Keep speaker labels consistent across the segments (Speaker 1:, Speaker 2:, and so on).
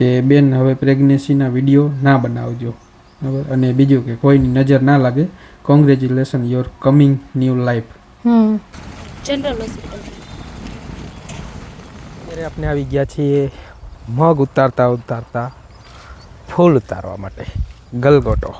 Speaker 1: કે બેન હવે પ્રેગ્નન્સીના વીડિયો ના બનાવજો. બરાબર? અને બીજું કે કોઈની નજર ના લાગે congratulation your coming new life
Speaker 2: hmm. General
Speaker 1: અત્યારે આપણે આવી ગયા છીએ મગ ઉતારતા ઉતારતા ફૂલ ઉતારવા માટે. ગલગોટો.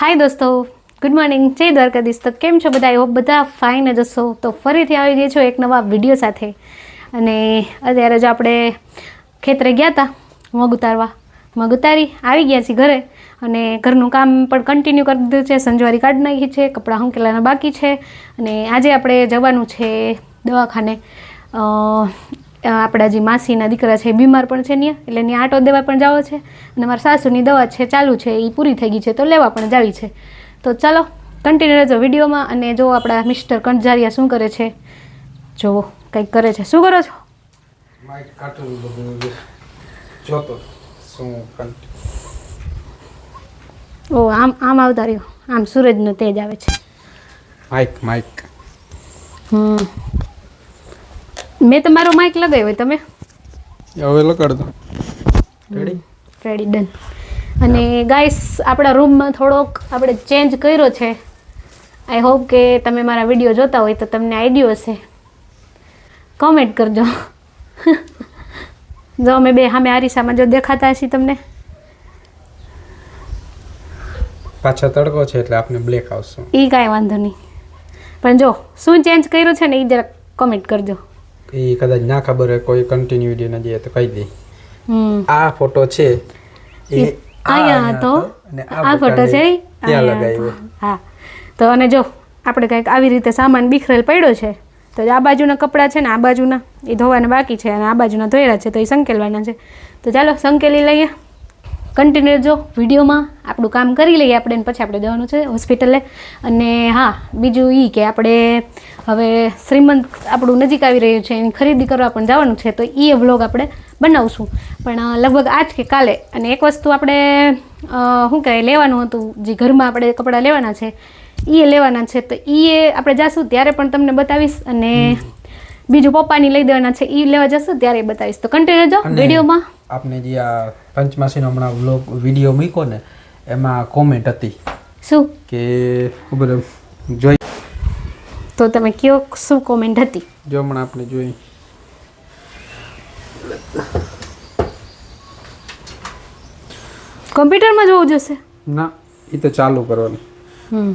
Speaker 2: હાય દોસ્તો. ગુડ મોર્નિંગ જય દ્વારકાધીશ. તો કેમ છો બધા? હોપ બધા ફાઇન જ હશો. તો ફરીથી આવી ગઈ છો એક નવા વીડિયો સાથે. અને અત્યારે જો આપણે ખેતરે ગયા હતા મગ ઉતારવા. મગ ઉતારી આવી ગયા છીએ ઘરે અને ઘરનું કામ પણ કન્ટિન્યુ કરી દીધું છે. સંજવારી કાઢી નાખી છે, કપડાં હંકેલાના બાકી છે અને આજે આપણે જવાનું છે દવાખાને. આપણા જે માસીના દીકરા છે બીમાર પણ છે ત્યાં એટલે ત્યાં આટો દેવા પણ જાવો છે અને મારા સાસુની દવા છે ચાલુ છે એ પૂરી થઈ ગઈ છે, તો લેવા પણ જાવી છે. તો ચાલો કન્ટિન્યુ રહેજો વિડીયોમાં અને જો આપણા મિસ્ટર કંજારિયા શું કરે છે જો કંઈક કરે છે. શું કરો છો?
Speaker 1: માઇક કાઢેલું બધું જોતો શું
Speaker 2: ઓ આમ આમ આવતા રહ્યો આમ સૂરજનો તેજ આવે છે
Speaker 1: માઇક માઇક
Speaker 2: હમ મેં તમારો માઇક લગાવ્યો તમે
Speaker 1: હવે લગાડ દો રેડી
Speaker 2: રેડી ડન અને ગાઈસ આપણા રૂમમાં થોડોક આપણે ચેન્જ કર્યો છે. આઈ હોપ કે તમે મારા વીડિયો જોતા હોય તો તમને આઈડિયો હશે. કોમેન્ટ કરજો. જો અમે બે સામે આરીસામાં જો દેખાતા હશે તમને?
Speaker 1: પાછો તડકો છે એટલે આપણે બ્લેક આવશે.
Speaker 2: એ કાંઈ વાંધો નહીં. પણ જો શું ચેન્જ કર્યું છે ને એ જરાક કોમેન્ટ કરજો.
Speaker 1: એ કદાચ ના ખબર હોય કોઈ કન્ટિન્યુટી ના જઈએ તો કહી દે.
Speaker 2: હમ.
Speaker 1: આ ફોટો છે એ
Speaker 2: એ અહીંયા હતો.
Speaker 1: અને
Speaker 2: આ ફોટો છે
Speaker 1: ત્યાં લગાવ્યો.
Speaker 2: હા. તો અને જો આપણે કંઈક આવી રીતે સામાન બીખરેલ પડ્યો છે તો આ બાજુના કપડાં છે ને, આ બાજુના, એ ધોવાના બાકી છે અને આ બાજુના ધોયેલા છે, તો એ સંકેલવાના છે. તો ચાલો સંકેલી લઈએ. કન્ટિન્યુ જો વિડીયોમાં આપણું કામ કરી લઈએ આપણે પછી આપણે જવાનું છે હોસ્પિટલે. અને હા, બીજું એ કે આપણે હવે શ્રીમંત આપણું નજીક આવી રહ્યું છે, એની ખરીદી કરવા પણ જવાનું છે, તો એ વ્લોગ આપણે બનાવશું. પણ લગભગ આજ કે કાલે અને એક વસ્તુ આપણે શું કહેવાય, લેવાનું હતું, જે ઘરમાં આપણે કપડાં લેવાના છે એ લેવાના છે. તો એ આપણે જાશું ત્યારે પણ તમને બતાવીશ અને બીજું પપ્પાની લઈ દેવાના છે. એ લેવા જશું ત્યારે બતાવીશ. તો કન્ટિન્યુ
Speaker 1: રહેજો
Speaker 2: વિડીયોમાં.
Speaker 1: આપણે જે આ પંચમાસીનો હમણાં વ્લોગ વીડિયો મૂક્યો ને એમાં કોમેન્ટ હતી
Speaker 2: શું?
Speaker 1: કે ખબર જોઈ
Speaker 2: તો તમે કયો શું કોમેન્ટ હતી?
Speaker 1: જો હમણાં આપણે જોઈ.
Speaker 2: કોમ્પ્યુટરમાં જોવું જોશે?
Speaker 1: ના એ તો ચાલુ કરવાની.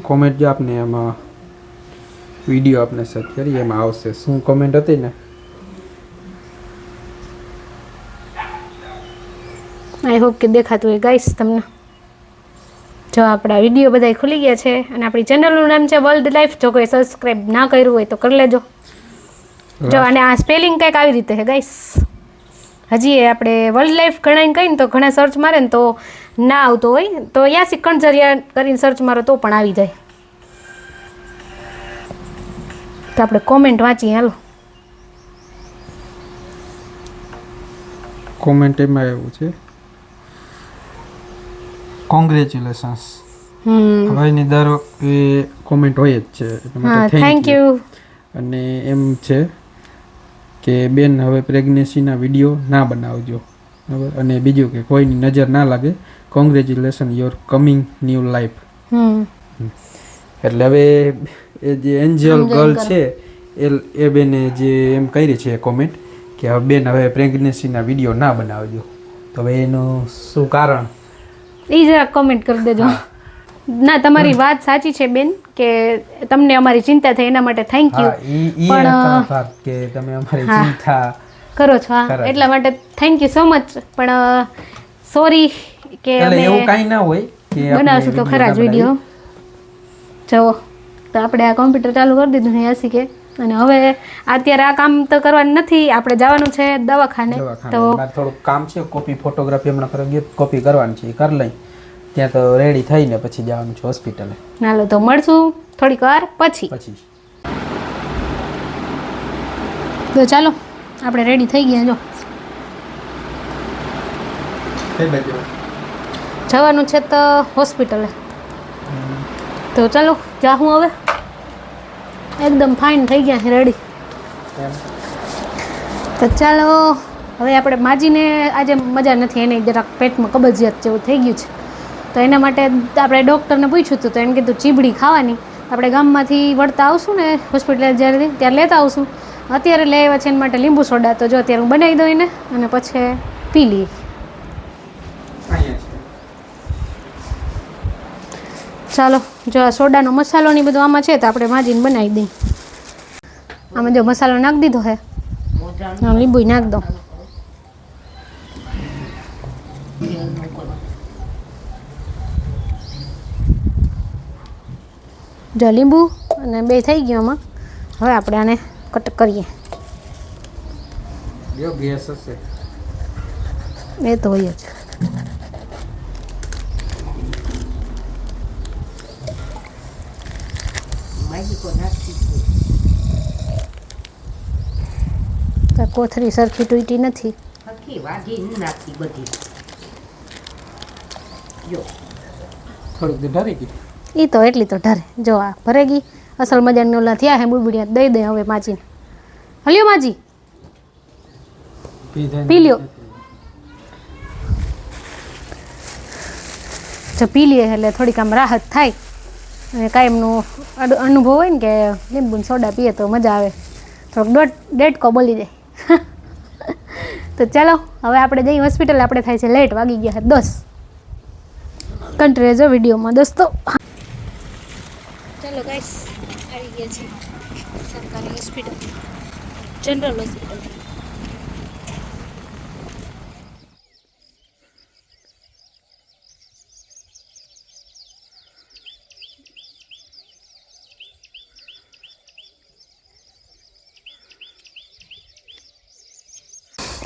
Speaker 1: કોમેન્ટ જો આપને એમાં વીડિયો આપને સેટ કરી એમાં આવશે. શું કોમેન્ટ હતી ને?
Speaker 2: આઈ હોપ કે દેખાતું હોય. ગાઈસ તમને જો આપણા વીડિયો બધા ખુલી ગયા છે અને આપણી ચેનલનું નામ છે વર્લ્ડ લાઈફ જો કોઈ સબસ્ક્રાઈબ ના કર્યું હોય તો કરી લેજો. જો અને આ સ્પેલિંગ કંઈક આવી રીતે છે ગાઈસ હજી આપણે વર્લ્ડ લાઈફ ઘણા કહીને તો ઘણા સર્ચ મારે ને તો ના આવતો હોય તો યાસી જરિયા કરીને સર્ચ મારો તો પણ આવી જાય. તો આપણે કોમેન્ટ વાંચીએ હાલો.
Speaker 1: કોમેન્ટ એમાં એવું છે. Congratulations
Speaker 2: hmm.
Speaker 1: ભાઈની દર એ કોમેન્ટ હોય જ છે
Speaker 2: હા થેન્ક યુ
Speaker 1: અને એમ છે કે બેન હવે પ્રેગ્નન્સીના વીડિયો ના બનાવજો. બરાબર? અને બીજું કે કોઈની નજર ના લાગે congratulation your coming new life
Speaker 2: hmm.
Speaker 1: એટલે હવે એ જે એન્જલ ગર્લ છે એ એ બેને જે એમ કરી છે કોમેન્ટ કે હવે બેન હવે પ્રેગ્નન્સીના વીડિયો ના બનાવજો. તો હવે એનું શું કારણ?
Speaker 2: એ જરા કોમેન્ટ કરી દેજો. ના તમારી વાત સાચી છે બેન કે તમને અમારી ચિંતા થઈ એના માટે થેન્ક યુ પણ,
Speaker 1: કે તમે અમારી ચિંતા
Speaker 2: કરો છો. એટલા માટે થેન્ક યુ સો મચ પણ સોરી કે
Speaker 1: એટલે એવું કાઈ ના હોય કે
Speaker 2: બનાવશું તો ખરા જ વીડિયો. જુઓ. તો આપણે આ કોમ્પ્યુટર ચાલુ કરી દીધું ને યાસી કે. અને હવે અત્યારે આ કામ તો કરવાનું નથી આપણે જવાનું છે દવાખાને. તો
Speaker 1: થોડુંક કામ છે કોપી ફોટોગ્રાફી હમણાં કરી ગયો કોપી કરવાની છે કરી લઈ. ત્યાં તો રેડી થઈને પછી જવાનું છે હોસ્પિટલે
Speaker 2: હાલો તો મળશું થોડીક વાર પછી.
Speaker 1: પછી.
Speaker 2: તો ચાલો આપણે રેડી થઈ ગયા જો. જવાનું છે તો હોસ્પિટલે. તો ચાલો જા હું હવે. એકદમ ફાઇન થઈ ગયા છે રેડી તો ચાલો હવે આપણે માજીને આજે મજા નથી એને જરાક પેટમાં કબજિયાત જેવું થઈ ગયું છે. તો એના માટે આપણે ડૉક્ટરને પૂછ્યું હતું તો એમ કીધું ચીબડી ખાવાની. આપણે ગામમાંથી વળતા આવશું ને હોસ્પિટલ જ્યારે ત્યારે લેતા આવશું. અત્યારે લઈ આવ્યા છે એના માટે લીંબુ સોડા. તો જો અત્યારે હું બનાવી દઉં એને અને પછી પી લઈએ
Speaker 1: અહીંયા છે
Speaker 2: ચાલો જો આ સોડાનો મસાલો ને બધું આમાં છે તો આપણે માજીને બનાવી દઈએ. આમાં જો મસાલો નાખી દીધો હે. લીંબુ નાખ દો. જો લીંબુ અને બે થઈ ગયું આમાં. હવે આપણે આને કટ કરીએ. એ તો હોય જ તો કોથરી સરખી તૂટી નથી.
Speaker 3: હકી વાજી ન નાખી બધી. જો.
Speaker 1: થોડીક તો ગઈ
Speaker 2: એ તો એટલી તો ઢરે. જો આ ભરે ગઈ. અસલ મજાની ઓલા થયા હે બુબડિયા. દઈ દે હવે માજીને. હલ્યો માજી.
Speaker 1: પી
Speaker 2: લ્યો. જો પી લઈએ એટલે થોડીક આમ રાહત થાય. અને કાયમનું એમનું અનુભવ હોય ને કે લીંબુ ને સોડા પીએ તો મજા આવે. થોડોક દોઢ ડેડકો બોલી જાય. તો ચાલો, હવે આપણે જઈએ હોસ્પિટલ આપણે થાય છે લેટ વાગી ગયા છે દસ. કન્ટ્રી જો વિડીયોમાં, દોસ્તો. ચાલો ગાઈસ આવી ગયા છે સરકારી હોસ્પિટલ જનરલ હોસ્પિટલ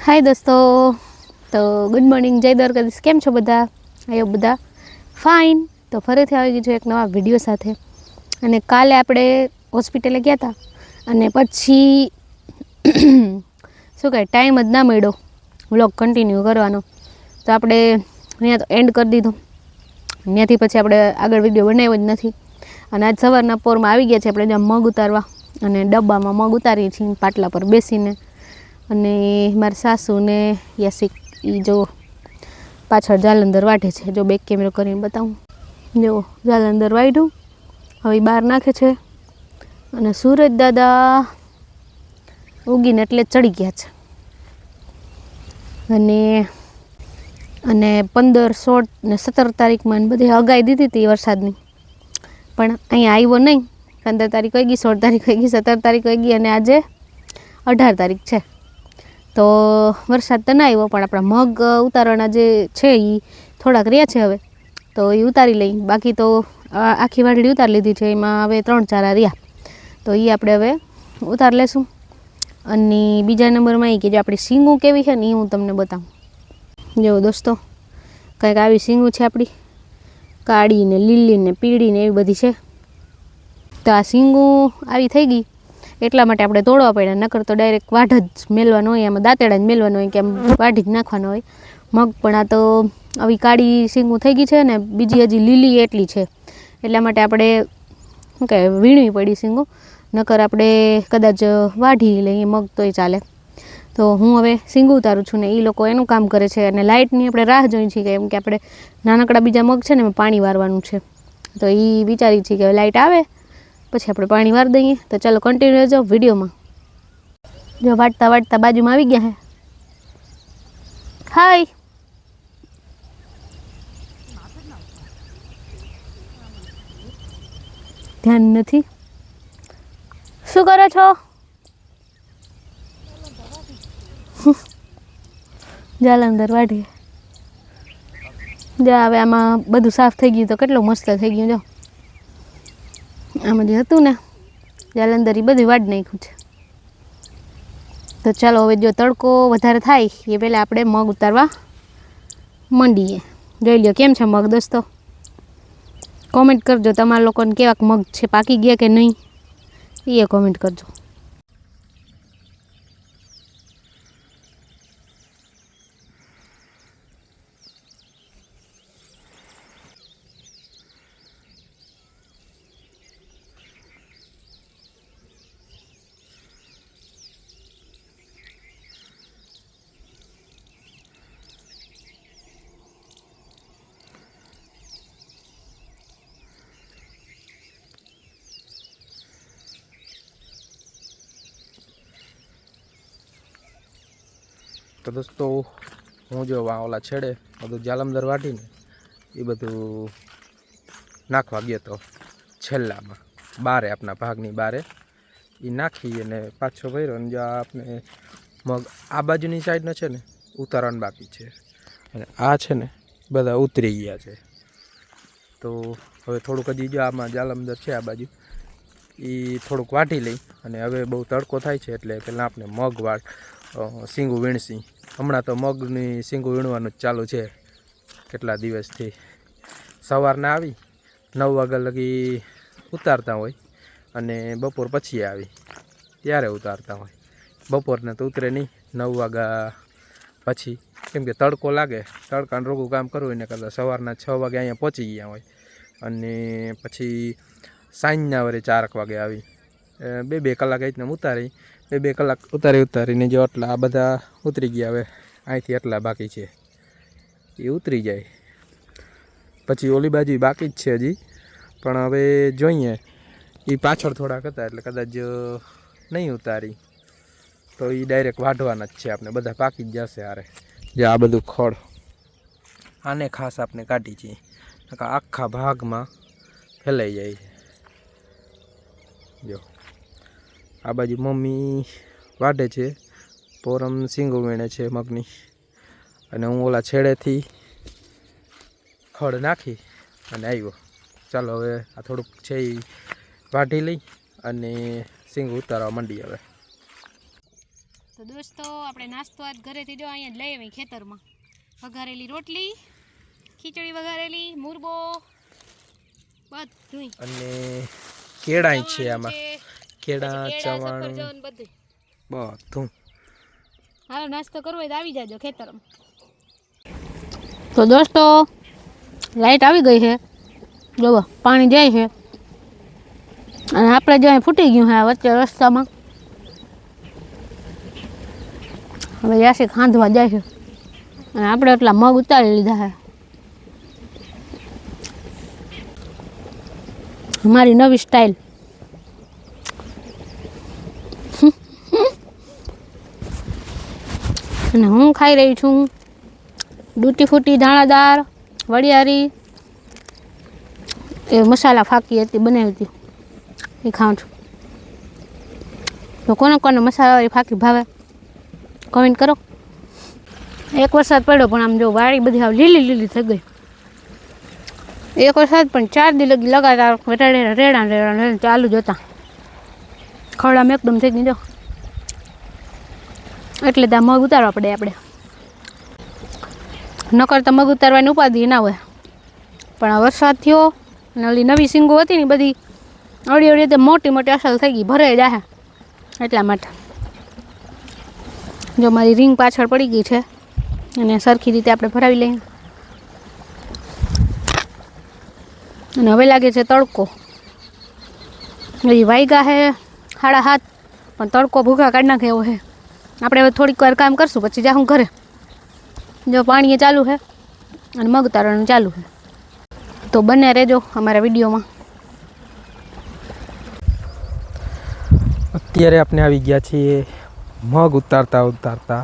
Speaker 2: હાય દોસ્તો. તો ગુડ મોર્નિંગ જય દ્વારકાધીશ. કેમ છો બધા? આયો બધા? ફાઇન તો ફરીથી આવી ગયું છું એક નવા વીડિયો સાથે. અને કાલે આપણે હોસ્પિટલે ગયા હતા અને પછી શું કહે ટાઈમ જ ના મળ્યો. વ્લોગ કન્ટિન્યુ કરવાનો. તો આપણે અહીંયા તો એન્ડ કરી દીધો. ત્યાંથી પછી આપણે આગળ વીડિયો બનાવ્યો જ નથી. અને આજ સવારના પોરમાં આવી ગયા છે આપણે જ્યાં મગ ઉતારવા. અને ડબ્બામાં મગ ઉતારીએ છીએ, પાટલા પર બેસીને. અને મારા સાસુને યાસિક એ જો પાછળ જાલંધર વાઢે છે. જો બેક કેમેરો કરીને બતાવું. જો જાલંધર વાઢ્યું. હવે બહાર નાખે છે. અને સૂરજ દાદા ઉગીને એટલે ચડી ગયા છે. અને અને પંદર, સોળ ને સત્તર તારીખમાં બધી અગાઈ દીધી હતી વરસાદની. પણ અહીંયા આવ્યો નહીં. પંદર તારીખ વહી ગઈ, સોળ તારીખ વહી ગઈ, સત્તર તારીખ વહી ગઈ અને આજે અઢાર તારીખ છે. તો વરસાદ તો ના આવ્યો, પણ આપણા મગ ઉતારવાના જે છે એ થોડાક રહ્યા છે હવે. તો એ ઉતારી લઈ. બાકી તો આખી વાડડી ઉતારી લીધી છે, એમાં હવે ત્રણ ચારા રહ્યા. તો એ આપણે હવે ઉતાર લેશું. અને બીજા નંબરમાં એ કે જે આપણી સિંગું કેવી છે ને એ હું તમને બતાવું. જો દોસ્તો, કંઈક આવી સિંગું છે આપણી. કાળી ને લીલી ને પીળી ને એવી બધી છે. તો આ સિંગું આવી થઈ ગઈ. એટલા માટે આપણે તોડવા પડ્યા, નકર તો ડાયરેક્ટ વાઢ જ મેલવાનો હોય, એમાં દાંતેડા જ મેલવાનો હોય, કે વાઢી જ નાખવાનો હોય. મગ પણ આ તો આવી કાળી સિંગું થઈ ગઈ છે ને, બીજી હજી લીલી એટલી છે. એટલા માટે આપણે, શું કહે, વીણવી પડી સિંગું નકર આપણે કદાચ વાઢી લઈએ, મગ તોય ચાલે. તો હું હવે સિંગું ઉતારું છું ને એ લોકો એનું કામ કરે છે. અને લાઇટની આપણે રાહ જોઈએ છીએ કેમ કે આપણે નાનકડા બીજા મગ છે ને, એમાં પાણી વારવાનું છે. તો એ વિચારી છીએ કે લાઇટ આવે પછી આપણે પાણી વાર દઈએ. તો ચાલો કન્ટિન્યુ રહેજો વિડીયોમાં. જો વાટતા વાટતા બાજુમાં આવી ગયા હે. હાય ધ્યાન નથી? શું કરો છો? જાલંધર વાઢીએ જા, હવે આમાં બધું સાફ થઈ ગયું તો કેટલું મસ્ત થઈ ગયું, જો. આમાં જે હતું ને, જાલંધર એ બધું વાડ નાખ્યું છે. તો ચાલો હવે જો તડકો વધારે થાય, એ પહેલાં આપણે મગ ઉતારવા માંડીએ. જોઈ લો કેમ છે મગ દોસ્તો? કોમેન્ટ કરજો તમારા લોકોને કેવાક મગ છે, પાકી ગયા કે નહીં? એ કોમેન્ટ કરજો.
Speaker 1: તો દોસ્તો, હું જો ઓલા છેડે, બધું જાલમદર વાટીને એ બધું નાખવા ગયો તો છેલ્લામાં, બારે આપણા ભાગની બારે. એ નાખી અને પાછો ભર્યો અને જો આપણે મગ આ બાજુની સાઈડનો છે ને, ઉતારવાનું બાકી છે. અને આ છે ને, બધા ઉતરી ગયા છે. તો હવે થોડુંક હજી જો આમાં જાલમદર છે આ બાજુ એ થોડુંક વાટી લઈ અને હવે બહુ તડકો થાય છે એટલે પહેલાં આપણે મગ વાટ શીંગું વીણસી હમણાં તો મગની શીંગું વીણવાનું જ ચાલુ છે કેટલા દિવસથી. સવારના આવી, નવ વાગ્યા લગી ઉતારતા હોય અને બપોર પછી આવી. ત્યારે ઉતારતા હોય. બપોરને તો ઉતરે નહીં, નવ વાગ્યા પછી. કેમ કે તડકો લાગે, તડકાનું રોગું કામ કરવું એને કરતાં સવારના છ વાગે અહીંયા પહોંચી ગયા હોય. અને પછી સાંજના વરે ચારક વાગે આવી. બે બે કલાક એ રીતના ઉતારી બે બે કલાક ઉતારી ઉતારીને જો આટલા આ બધા ઉતરી ગયા હવે, અહીંથી આટલા બાકી છે. એ ઉતરી જાય. પછી ઓલી બાજુ બાકી જ છે હજી. પણ હવે જોઈએ. એ પાછળ થોડાક હતા એટલે કદાચ નહીં ઉતારી. તો એ ડાયરેક્ટ વાઢવાના જ છે આપણે બધા પાકી જ જશે હારે. જે આ બધું ખોળ. આને ખાસ આપણે કાઢી છીએ આખા ભાગમાં ફેલાઈ જાય છે. જો. આ બાજુ મમ્મી વાઢે છે પોરમ સિંગો વીણે છે મગની. અને હું ઓલા છેડેથી ખડ નાખી અને આવ્યો ચાલો હવે આ થોડુંક છે એ વાઢી લઈ અને સિંગ ઉતારવા માંડી હવે.
Speaker 2: તો દોસ્તો આપણે નાસ્તો આજ ઘરેથી જો અહીંયા જ લઈ આવી ખેતરમાં. વઘારેલી રોટલી ખીચડી વઘારેલી મુરબો બધું
Speaker 1: અને કેળાય છે આમાં. કેળા ચવાણું.
Speaker 2: બધું.
Speaker 1: બધું.
Speaker 2: હાલો નાસ્તો કરવો હોય તો આવી જાજો ખેતરમાં. તો દોસ્તો લાઈટ આવી ગઈ છે. જોવો પાણી જાય છે. અને આપણે જો અહીં ફૂટી ગયું છે આ વચ્ચે રસ્તામાં. હવે યાસી ખાંધવા જાય છે. અને આપણે એટલા મગ ઉતારી લીધા છે. અમારી નવી સ્ટાઇલ અને હું ખાઈ રહી છું. ડૂટી ફૂટી દાણાદાર વડિયારી, એ મસાલા ફાકી હતી, બનાવી હતી. એ ખાઉં છું. તો કોને કોને મસાલાવાળી ફાકી ભાવે? કમેન્ટ કરો. એક વરસાદ પડ્યો, પણ આમ જો વાળી બધી આવ લીલી લીલી થઈ ગઈ. એક વરસાદ પણ ચાર દી લગી લગાતાર રેડા રેડા રેડા ચાલુ જ હતા. ખવડામાં એકદમ થઈ ગઈ જો એટલે ત્યાં મગ ઉતારવા પડે આપણે. નકર તો મગ ઉતારવાની ઉપાધિ ના હોય. પણ આ વરસાદ થયો અને ઓલી નવી સિંગો હતી ને બધી, અડી અડી મોટી મોટી અસલ થઈ ગઈ, ભરાઈ જાય એટલા માટે. જો મારી રિંગ પાછળ પડી ગઈ છે અને સરખી રીતે આપણે ભરાવી લઈએ. અને હવે લાગે છે તડકો. એ વાયગા હે સાડા હાથ, પણ તડકો ભૂખા કાઢી નાખે એવો છે આપણે હવે થોડીક વાર કામ કરશું, પછી જાઉં ઘરે. જો પાણી ચાલુ છે અને મગ તારવાનું ચાલુ છે. તો બંને રહેજો અમારા વિડીયોમાં.
Speaker 1: અત્યારે આપણે આવી ગયા છીએ મગ ઉતારતા ઉતારતા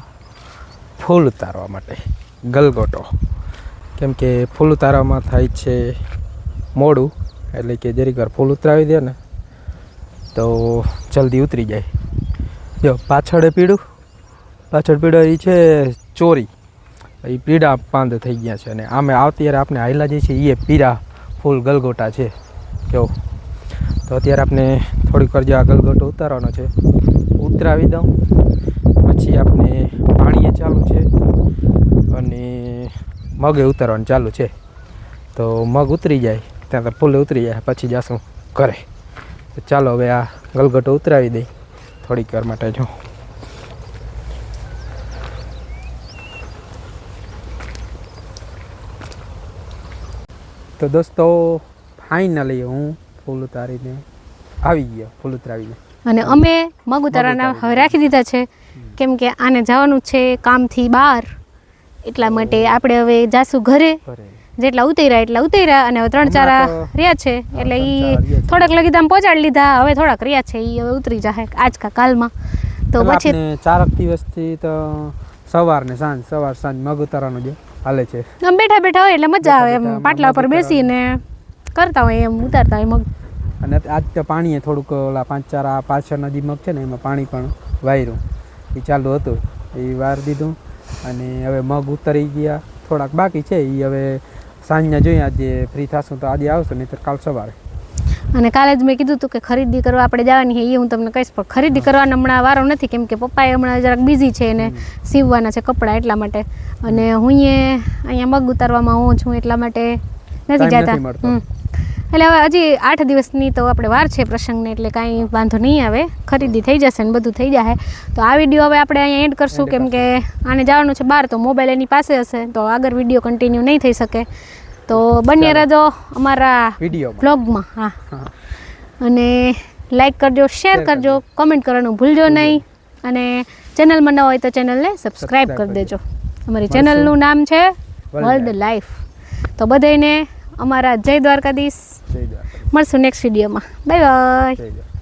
Speaker 1: ફૂલ ઉતારવા માટે, ગલગોટો. કેમ કે ફૂલ ઉતારવામાં થાય છે મોડું, એટલે કે જરીક વાર ફૂલ ઉતરાવી દે ને, તો જલ્દી ઉતરી જાય. જો પાછળ પીળું પાછળ પીળું એ છે ચોરી. એ પીડા પાંદ થઈ ગયા છે અને આમે અત્યારે આપણે હાયલા જે છે એ પીડા ફૂલ ગલગોટા છે. જો. તો અત્યારે આપણે થોડીક વાર જે આ ગલગોટો ઉતારવાનો છે, ઉતરાવી દઉં. પછી આપણે પાણીએ ચાલુ છે અને મગે ઉતારવાનું ચાલુ છે. તો મગ ઉતરી જાય, ત્યાં તો ફૂલે ઉતરી જાય, પછી જાશું ઘરે. તો ચાલો હવે આ ગલગોટો ઉતરાવી દઈ. થોડીક વાર માટે જો. તો દોસ્તો ફાઇનલી હું ફૂલ ઉતારીને આવી ગયો ફૂલ ઉતરાવીને
Speaker 2: અને અમે મગ ઉતારવાના હવે રાખી દીધા છે. કેમ કે આને જવાનું છે કામથી બહાર. એટલા માટે આપણે હવે જાશું ઘરે. જેટલા ઉતર્યા એટલા ઉતર્યા અને હવે ત્રણ ચાર રહ્યા છે. એટલે એ
Speaker 1: છે.
Speaker 2: થોડાક લગી આમ પહોંચાડી લીધા. હવે થોડાક રહ્યા છે. એ હવે ઉતરી જાય આજ કા કાલમાં. તો પછી
Speaker 1: ચાર ચારક દિવસથી તો સવાર ને સાંજ સવાર સાંજ મગ ઉતારવાનું જે. હાલે છે.
Speaker 2: આમ બેઠા બેઠા હોય એટલે મજા આવે એમ પાટલા ઉપર બેસીને કરતા હોય એમ ઉતારતા હોય મગ.
Speaker 1: અને આજ તો પાણીએ થોડુંક ઓલા પાંચ ચાર આ પાછળના જે મગ છે ને એમાં પાણી પણ વાયરું. એ ચાલુ હતું. એ વાર દીધું અને હવે મગ ઉતરી ગયા. થોડાક બાકી છે એ હવે સાંજના જોઈએ આજે ફ્રી થશું તો આજે આવશે નહીં તો કાલ સવારે.
Speaker 2: અને કાલે જ મેં કીધું હતું કે ખરીદી કરવા આપણે જવાની છે એ હું તમને કહીશ. પણ ખરીદી કરવાનો હમણાં વારો નથી કેમ કે પપ્પાએ હમણાં જરાક બિઝી છે અને સીવવાના છે કપડાં એટલા માટે. અને હું એ અહીંયા મગ ઉતારવામાં હું છું એટલા માટે નથી જતા. એટલે હવે હજી આઠ દિવસની તો આપણે વાર છે પ્રસંગને એટલે કાંઈ વાંધો નહીં આવે. ખરીદી થઈ જશે ને બધું થઈ જશે તો આ વીડિયો હવે આપણે અહીંયા એન્ડ કરશું કેમ કે આને જવાનું છે બહાર તો મોબાઈલ એની પાસે હશે તો આગળ વીડિયો કન્ટિન્યુ નહીં થઈ શકે. તો બંને રહેજો અમારા વ્લોગમાં હા. અને લાઈક કરજો શેર કરજો કમેન્ટ કરવાનું ભૂલજો નહીં. અને ચેનલમાં ન હોય તો ચેનલને સબસ્ક્રાઈબ કરી દેજો. અમારી ચેનલનું નામ છે વર્લ્ડ લાઈફ તો બધાને અમારા જય દ્વારકાધીશ. મળશું નેક્સ્ટ વિડીયોમાં. Bye bye